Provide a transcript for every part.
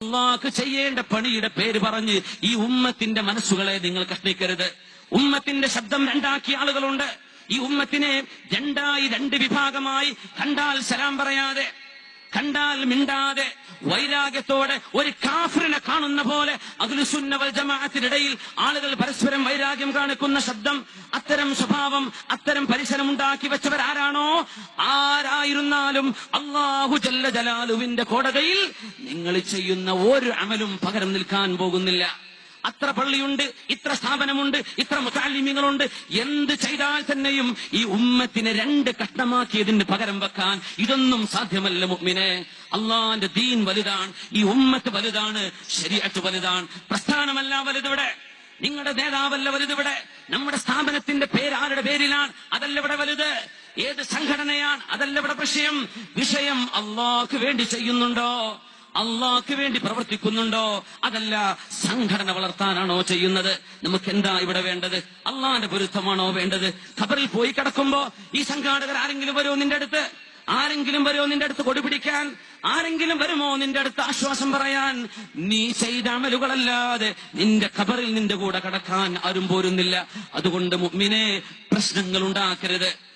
അള്ളാഹ് ചെയ്യേണ്ട പണിയുടെ പേര് പറഞ്ഞ് ഈ ഉമ്മത്തിന്റെ മനസ്സുകളെ നിങ്ങൾ കഷ്ണിക്കരുത് ഉമ്മത്തിന്റെ ശബ്ദം രണ്ടാക്കിയ ആളുകളുണ്ട്. ഈ ഉമ്മത്തിനെ രണ്ടായി രണ്ട് വിഭാഗമായി കണ്ടാൽ സലാം പറയാതെ കണ്ടാൽ മിണ്ടാതെ വൈരാഗ്യത്തോടെ ഒരു കാഫറിനെ കാണുന്ന പോലെ അഖിലുസുന്നവൽ ജമാഅത്തിനിടയിൽ ആളുകൾ പരസ്പരം വൈരാഗ്യം കാണിക്കുന്ന ശബ്ദം അത്തരം സ്വഭാവം അത്തരം പരിസരം ഉണ്ടാക്കി വെച്ചവരാരാണോ? ആരായിരുന്നാലും അള്ളാഹു ജല്ല ജലാലുവിന്റെ കോടതിയിൽ നിങ്ങൾ ചെയ്യുന്ന ഒരു അമലും പകരം നിൽക്കാൻ പോകുന്നില്ല. അത്ര പള്ളിയുണ്ട് ഇത്ര സ്ഥാപനമുണ്ട് ഇത്ര മുത്താലിമ്യങ്ങളുണ്ട് എന്ത് ചെയ്താൽ തന്നെയും ഈ ഉമ്മത്തിനെ രണ്ട് കഷ്ണമാക്കിയതിന് പകരം വെക്കാൻ ഇതൊന്നും സാധ്യമല്ല മുഅ്മിനെ. അള്ളാന്റെ ദീൻ വലുതാണ് ഈ ഉമ്മത്ത് വലുതാണ് ശരീഅത്ത് വലുതാണ്. പ്രസ്ഥാനമല്ല വലുതിവിടെ. നിങ്ങളുടെ നേതാവല്ല വലുതിവിടെ. നമ്മുടെ സ്ഥാപനത്തിന്റെ പേര് ആരുടെ പേരിലാണ്? അതല്ല ഇവിടെ വലുത്. ഏത് സംഘടനയാണ്? അതല്ല ഇവിടെ വിഷയം. വിഷയം അള്ളാഹ്ക്ക് വേണ്ടി ചെയ്യുന്നുണ്ടോ? അള്ളാഹ്ക്ക് വേണ്ടി പ്രവർത്തിക്കുന്നുണ്ടോ? അതല്ല സംഘടന വളർത്താനാണോ ചെയ്യുന്നത്? നമുക്ക് എന്താ ഇവിടെ വേണ്ടത്? അള്ളാന്റെ പൊരുത്തമാണോ വേണ്ടത്? ഖബറിൽ പോയി കിടക്കുമ്പോ ഈ സംഘാടകർ ആരെങ്കിലും വരുമോ നിന്റെ അടുത്ത്? ആരെങ്കിലും വരുമോ നിന്റെ അടുത്ത് കൊടിപിടിക്കാൻ ആരെങ്കിലും വരുമോ നിന്റെ അടുത്ത് ആശ്വാസം പറയാൻ? നീ ചെയ്ത അമലുകളല്ലാതെ നിന്റെ ഖബറിൽ നിന്റെ കൂടെ കടക്കാൻ ആരും പോരുന്നില്ല. അതുകൊണ്ട് മുമ്മിനെ പ്രശ്നങ്ങൾ ഉണ്ടാക്കരുത്.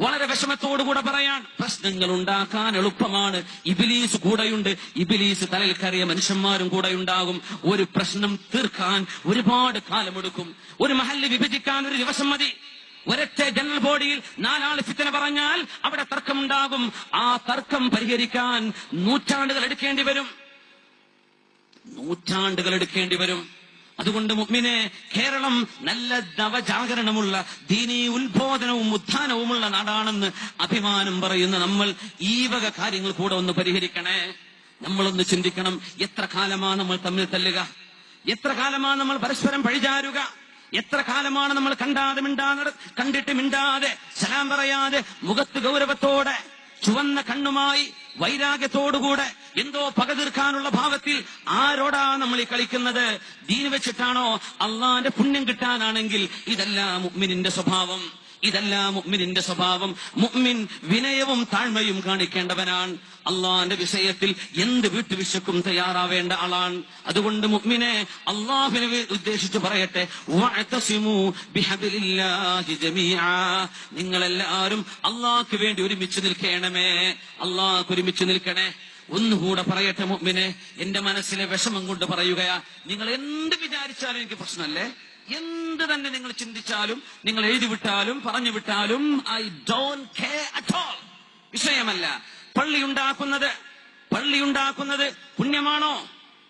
വളരെ വിഷമത്തോടുകൂടെ പറയാൻ പ്രശ്നങ്ങൾ ഉണ്ടാക്കാൻ എളുപ്പമാണ്. ഇബിലീസ് കൂടെയുണ്ട്. ഇബിലീസ് തലയിൽ കയറിയ മനുഷ്യന്മാരും കൂടെ ഉണ്ടാകും ഒരു പ്രശ്നം തീർക്കാൻ ഒരുപാട് കാലമെടുക്കും. ഒരു മഹല്ല് വിഭജിക്കാൻ ഒരു ദിവസം മതി. ഒരൊറ്റ ജനറൽ ബോഡിയിൽ നാലാൾ ഫിത്തന പറഞ്ഞാൽ അവിടെ തർക്കം ഉണ്ടാകും ആ തർക്കം പരിഹരിക്കാൻ നൂറ്റാണ്ടുകൾ എടുക്കേണ്ടി വരും. നൂറ്റാണ്ടുകൾ എടുക്കേണ്ടി വരും. അതുകൊണ്ട് മുഗ്മിനെ കേരളം നല്ല നവജാഗരണമുള്ള ദീനീ ഉത്ബോധനവും ഉത്ഥാനവുമുള്ള നാടാണെന്ന് അഭിമാനം പറയുന്ന നമ്മൾ ഈ വക കാര്യങ്ങൾ കൂടെ ഒന്ന് പരിഹരിക്കണേ. നമ്മളൊന്ന് ചിന്തിക്കണം എത്ര കാലമാണ് നമ്മൾ തമ്മിൽ തല്ലുക? എത്ര കാലമാണ് നമ്മൾ പരസ്പരം പഴിചാരുക? എത്ര കാലമാണ് നമ്മൾ കണ്ടാതെ മിണ്ടാതെ കണ്ടിട്ട് മിണ്ടാതെ സലാം പറയാതെ മുഖത്ത് ഗൗരവത്തോടെ ചുവന്ന കണ്ണുമായി വൈരാഗ്യത്തോടുകൂടെ എന്തോ പക തീർക്കാനുള്ള ഭാവത്തിൽ ആരോടാ നമ്മൾ ഈ കളിക്കുന്നത്? ദീന് വെച്ചിട്ടാണോ? അള്ളാന്റെ പുണ്യം കിട്ടാനാണെങ്കിൽ ഇതല്ല മുഗ്മിനിന്റെ സ്വഭാവം. ഇതല്ല മുഗ്മിനിന്റെ സ്വഭാവം. മുഗ്മിൻ വിനയവും താഴ്മയും കാണിക്കേണ്ടവനാണ്. അള്ളാന്റെ വിഷയത്തിൽ എന്ത് വീട്ടുവിശക്കും തയ്യാറാവേണ്ട ആളാണ്. അതുകൊണ്ട് മുഗ്മിനെ അള്ളാഹിനെ ഉദ്ദേശിച്ച് പറയട്ടെ നിങ്ങളെല്ലാവരും അള്ളാഹ്ക്ക് വേണ്ടി ഒരുമിച്ച് നിൽക്കണമേ. അള്ളാഹ്ക്ക് ഒരുമിച്ച് നിൽക്കണേ. ഒന്നുകൂടെ പറയട്ടെ മുമ്പിനെ എന്റെ മനസ്സിലെ വിഷമം കൊണ്ട് പറയുകയാ നിങ്ങൾ എന്ത് വിചാരിച്ചാലും എനിക്ക് പ്രശ്നമല്ലേ? എന്ത് തന്നെ നിങ്ങൾ ചിന്തിച്ചാലും നിങ്ങൾ എഴുതി വിട്ടാലും പറഞ്ഞു വിട്ടാലും I don't care at all വിഷയമല്ല. പള്ളി ഉണ്ടാക്കുന്നത് പള്ളി ഉണ്ടാക്കുന്നത് പുണ്യമാണോ?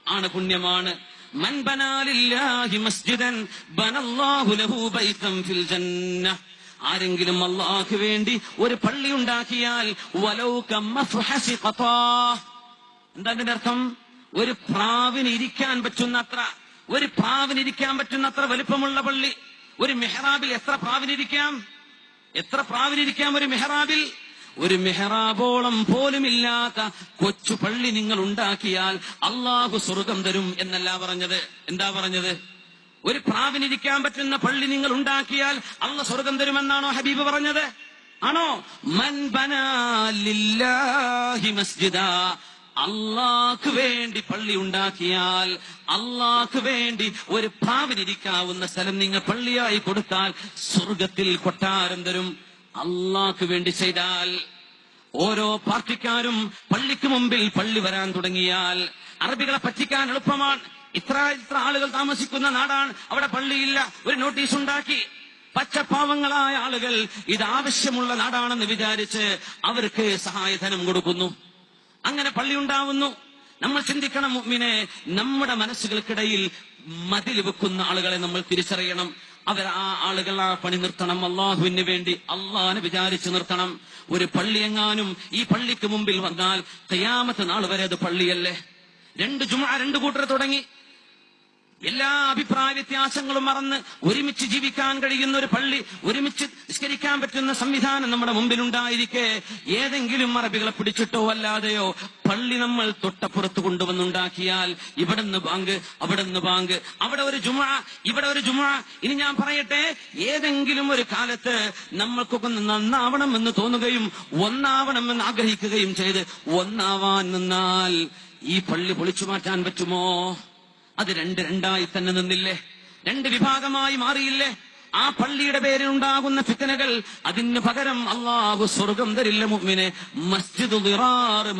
ആണ് പുണ്യമാണ്. മൻ ബനാലില്ലാഹി മസ്ജിദൻ ബനല്ലാഹു ലഹു ബൈതൻ ഫിൽ ജന്ന ആരെങ്കിലും അള്ളാഹു വേണ്ടി ഒരു പള്ളി ഉണ്ടാക്കിയാൽ വലൗ ഖതാ എന്താ അർത്ഥം ഒരു പ്രാവിന് ഇരിക്കാൻ പറ്റുന്നത്ര ഒരു പ്രാവിന് ഇരിക്കാൻ പറ്റുന്നത്ര വലുപ്പമുള്ള പള്ളി. ഒരു മെഹ്റാബിൽ എത്ര പ്രാവിനിരിക്കാം എത്ര പ്രാവിനിരിക്കാം ഒരു മെഹ്റാബിൽ? ഒരു മെഹ്റാബോളം പോലുമില്ലാത്ത കൊച്ചു പള്ളി നിങ്ങൾ ഉണ്ടാക്കിയാൽ അള്ളാഹു സ്വർഗം തരും എന്നല്ല പറഞ്ഞത്. എന്താ പറഞ്ഞത്? ഒരു പ്രാവിനിരിക്കാൻ പറ്റുന്ന പള്ളി നിങ്ങൾ ഉണ്ടാക്കിയാൽ അള്ള സ്വർഗം തരുമെന്നാണോ ഹബീബ് പറഞ്ഞത്? ആണോ? മൻ ബനാ ലില്ലാഹി മസ്ജിദാ അള്ളാഹ്ക്ക് വേണ്ടി പള്ളി ഉണ്ടാക്കിയാൽ അള്ളാഹ് വേണ്ടി ഒരു ഭാവനിരിക്കാവുന്ന സ്ഥലം നിങ്ങൾ പള്ളിയായി കൊടുത്താൽ സ്വർഗത്തിൽ കൊട്ടാരം തരും. അള്ളാഹ്ക്ക് വേണ്ടി ചെയ്താൽ ഓരോ പാർട്ടിക്കാരും പള്ളിക്ക് മുമ്പിൽ പള്ളി വരാൻ തുടങ്ങിയാൽ അറബികളെ പറ്റിക്കാൻ എളുപ്പമാണ്. ഇത്ര ഇത്ര ആളുകൾ താമസിക്കുന്ന നാടാണ്. അവിടെ പള്ളിയില്ല. ഒരു നോട്ടീസ് ഉണ്ടാക്കി. പച്ചപ്പാവങ്ങളായ ആളുകൾ ഇത് ആവശ്യമുള്ള നാടാണെന്ന് വിചാരിച്ച് അവർക്ക് സഹായധനം കൊടുക്കുന്നു. അങ്ങനെ പള്ളി ഉണ്ടാവുന്നു. നമ്മൾ ചിന്തിക്കണം മുമ്മിനെ നമ്മുടെ മനസ്സുകൾക്കിടയിൽ മതിൽ വെക്കുന്ന ആളുകളെ നമ്മൾ തിരിച്ചറിയണം. അവർ ആ ആളുകൾ ആ പണി നിർത്തണം. അള്ളാഹുവിന് വേണ്ടി അള്ളാഹിനെ വിചാരിച്ചു നിർത്തണം. ഒരു പള്ളി എങ്ങാനും ഈ പള്ളിക്ക് മുമ്പിൽ വന്നാൽ കയ്യാമത്തെ നാൾ വരെ അത് പള്ളിയല്ലേ? രണ്ട് ജുമ രണ്ട് കൂട്ടർ തുടങ്ങി. എല്ലാ അഭിപ്രായ വ്യത്യാസങ്ങളും മറന്ന് ഒരുമിച്ച് ജീവിക്കാൻ കഴിയുന്ന ഒരു പള്ളി ഒരുമിച്ച് നിസ്കരിക്കാൻ പറ്റുന്ന സംവിധാനം നമ്മുടെ മുമ്പിലുണ്ടായിരിക്കെ. ഏതെങ്കിലും അറബികളെ പിടിച്ചിട്ടോ അല്ലാതെയോ പള്ളി നമ്മൾ തൊട്ടപ്പുറത്ത് കൊണ്ടുവന്നുണ്ടാക്കിയാൽ ഇവിടുന്ന് ബാങ്ക് അവിടുന്ന് ബാങ്ക് അവിടെ ഒരു ജുമ ഇവിടെ ഒരു ജുമ. ഇനി ഞാൻ പറയട്ടെ ഏതെങ്കിലും ഒരു കാലത്ത് നമ്മൾക്കൊക്കെ നന്നാവണം എന്ന് തോന്നുകയും ഒന്നാവണം എന്ന് ആഗ്രഹിക്കുകയും ചെയ്ത് ഒന്നാവാൻ നിന്നാൽ ഈ പള്ളി പൊളിച്ചു മാറ്റാൻ പറ്റുമോ? അത് രണ്ട് രണ്ടായി തന്നെ നിന്നില്ലേ? രണ്ട് വിഭാഗമായി മാറിയില്ലേ? ആ പള്ളിയുടെ പേരിൽ ഉണ്ടാകുന്ന ഫിത്തനകൾ അതിന് പകരം അള്ളാഹു സ്വർഗം തരില്ല മുമ്മിനെ മസ്ജിദ്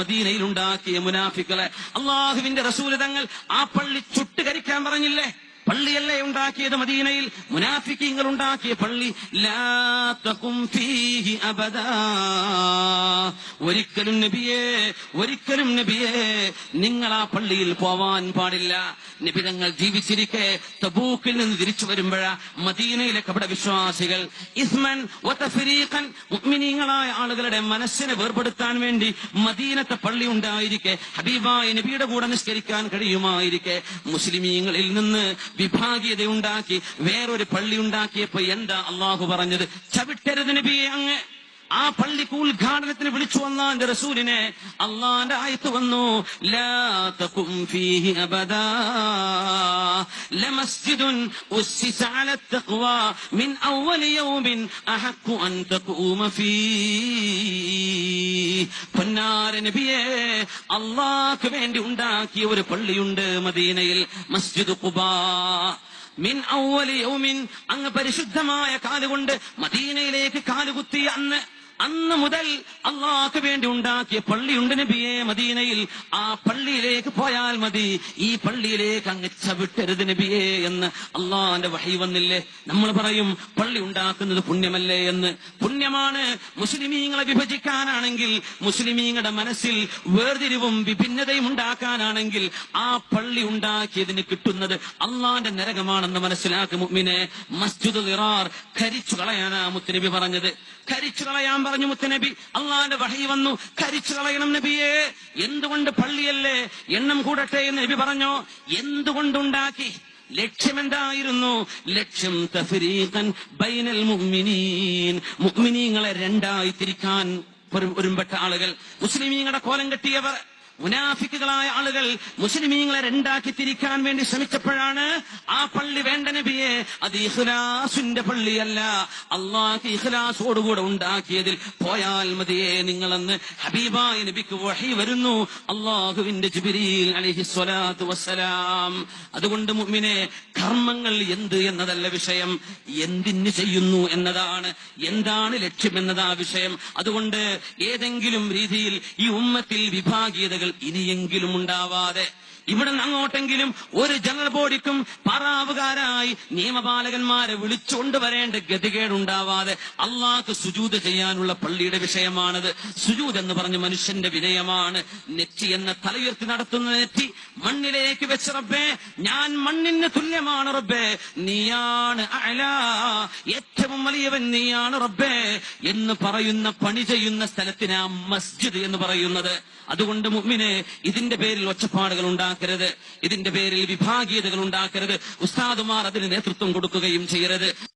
മദീനയിൽ ഉണ്ടാക്കിയ മുനാഫിക്കളെ. അള്ളാഹുവിന്റെ റസൂലിതങ്ങൾ ആ പള്ളി ചുട്ടുകരിക്കാൻ പറഞ്ഞില്ലേ? പള്ളിയല്ലേ ഉണ്ടാക്കിയത് മദീനയിൽ? മുനാഫിക്കിങ്ങൾ ഉണ്ടാക്കിയ പള്ളി അബദാ. ഒരിക്കലും നബിയെ ഒരിക്കലും നബിയെ നിങ്ങൾ ആ പള്ളിയിൽ പോവാൻ പാടില്ല. നബി തങ്ങൾ ജീവിച്ചിരിക്കെ തബൂക്കിൽ നിന്ന് തിരിച്ചു വരുമ്പോഴാ മദീനയിലെ കപട വിശ്വാസികൾ. ഇസ്മൻ വതഫരീഖൻ മുഅ്മിനീങ്ങളായ ആളുകളുടെ മനസ്സിനെ വേർപെടുത്താൻ വേണ്ടി മദീനത്തെ പള്ളി ഉണ്ടായിരിക്കെ. ഹബീബായ നബിയുടെ കൂടെ നിസ്കരിക്കാൻ കഴിയുമായിരിക്കെ. മുസ്ലിമീങ്ങളിൽ നിന്ന് വിഭാഗീയത ഉണ്ടാക്കി വേറൊരു പള്ളി ഉണ്ടാക്കിയപ്പോ എന്താ അള്ളാഹു പറഞ്ഞത്? ചവിട്ടരുത് നബിയെ അങ്ങ്. ആ പള്ളിക്ക് ഉദ്ഘാടനത്തിന് വിളിച്ചു വന്ന എന്റെ റസൂലിനെ അള്ളാന്റെ ആയത്ത് വന്നു ലാ തഖും ഫീഹി അബദാ ലമസ്ജിദുൻ ഉസ്സിസ അല തഖ്വ മിൻ അവ്വൽ അഹഖു അൻ തഖൂമ ഫീഹി. പൊന്നാര നബിയെ അള്ളാഹ്ക്ക് വേണ്ടി ഉണ്ടാക്കിയ ഒരു പള്ളിയുണ്ട് മദീനയിൽ മസ്ജിദ് ഖുബാ. മിൻ അങ്ങ് പരിശുദ്ധമായ കാലുകൊണ്ട് മദീനയിലേക്ക് കാലുകുത്തിയ അന്ന് അന്ന് മുതൽ അള്ളാഹ്ക്ക് വേണ്ടി ഉണ്ടാക്കിയ പള്ളിയുണ്ട് നബിയെ മദീനയിൽ. ആ പള്ളിയിലേക്ക് പോയാൽ മതി. ഈ പള്ളിയിലേക്ക് അങ്ങ് ചവിട്ടരുത് നബിയെ എന്ന് അള്ളാഹിന്റെ വഹി വന്നില്ലേ? നമ്മൾ പറയും പള്ളി ഉണ്ടാക്കുന്നത് പുണ്യമല്ലേ എന്ന്. പുണ്യമാണ് മുസ്ലിമീങ്ങളെ വിഭജിക്കാനാണെങ്കിൽ മുസ്ലിമീങ്ങളുടെ മനസ്സിൽ വേർതിരിവും വിഭിന്നതയും ഉണ്ടാക്കാനാണെങ്കിൽ ആ പള്ളി ഉണ്ടാക്കിയതിന് കിട്ടുന്നത് അള്ളാന്റെ നരകമാണെന്ന് മനസ്സിലാക്കും മുമ്മിനെ മസ്ജിദ് ഖരിച്ചു കളയാനാ മുത്തനബി പറഞ്ഞത്. ഖരിച്ചു കളയാൻ പറഞ്ഞു മുത്തുനബി അള്ളാന്റെ വഹി വന്നു കരിച്ചു കളയണം നബിയെ. എന്തുകൊണ്ട് പള്ളിയല്ലേ എണ്ണം കൂടട്ടെ എന്ന് നബി പറഞ്ഞോ? എന്തുകൊണ്ടുണ്ടാക്കി? ലക്ഷ്യമെന്തായിരുന്നു? ലക്ഷ്യം തഫരീഖൻ ബൈനൽ മുഅ്മിനീൻ. മുഅ്മിനീങ്ങളെ രണ്ടായി തിരിക്കാൻ ഒരു- ഒരുമ്പെട്ട ആളുകൾ. മുസ്ലിമീങ്ങളുടെ കോലം കെട്ടിയവർ. മുനാഫിക്കുകളായ ആളുകൾ മുസ്ലിമീങ്ങളെ രണ്ടാക്കി തിരിക്കാൻ വേണ്ടി ശ്രമിച്ചപ്പോഴാണ് ആ പള്ളി വേണ്ട നബിയെ. അത് ഇഹ്ലാസിന്റെ പള്ളിയല്ല. അള്ളാഹ് ഇഹ്ലാസോടുകൂടെ ഉണ്ടാക്കിയതിൽ പോയാൽ മതിയെ നിങ്ങളെന്ന് ഹബീബായ നബിക്ക് വഹി വരുന്നു. അള്ളാഹുവിന്റെ വസ്സലാം. അതുകൊണ്ട് മുമ്മിനെ കർമ്മങ്ങൾ എന്ത് എന്നതല്ല വിഷയം. എന്തിന് ചെയ്യുന്നു എന്നതാണ്. എന്താണ് ലക്ഷ്യം എന്നതാ വിഷയം. അതുകൊണ്ട് ഏതെങ്കിലും രീതിയിൽ ഈ ഉമ്മത്തിൽ വിഭാഗീയതകൾ ഇനിയെങ്കിലും ഉണ്ടാവാതെ ഇവിടെ നിന്ന് അങ്ങോട്ടെങ്കിലും ഒരു ജനറൽ ബോഡിക്കും പറാവുകാരായി നിയമപാലകന്മാരെ വിളിച്ചുകൊണ്ടുവരേണ്ട ഗതികേടുണ്ടാവാതെ അള്ളാഹ് സുജൂത് ചെയ്യാനുള്ള പള്ളിയുടെ വിഷയമാണത്. സുജൂത് എന്ന് പറഞ്ഞ മനുഷ്യന്റെ വിനയമാണ്. നെറ്റി എന്ന തലയുയർത്തി നടത്തുന്ന നെറ്റി മണ്ണിലേക്ക് വെച്ച റബ്ബേ ഞാൻ മണ്ണിന് തുല്യമാണ് റബ്ബേ. നീയാണ് അല ഏറ്റവും വലിയവൻ നീയാണ് റബ്ബേ എന്ന് പറയുന്ന പണി ചെയ്യുന്ന സ്ഥലത്തിനാ മസ്ജിദ് എന്ന് പറയുന്നത്. അതുകൊണ്ട് മുഅ്മിനെ ഇതിന്റെ പേരിൽ ഒച്ചപ്പാടുകൾ ഉണ്ടാക്കരുത്. ഇതിന്റെ പേരിൽ വിഭാഗീയതകൾ ഉണ്ടാക്കരുത്. ഉസ്താദുമാർ അതിന് നേതൃത്വം കൊടുക്കുകയും ചെയ്യരുത്.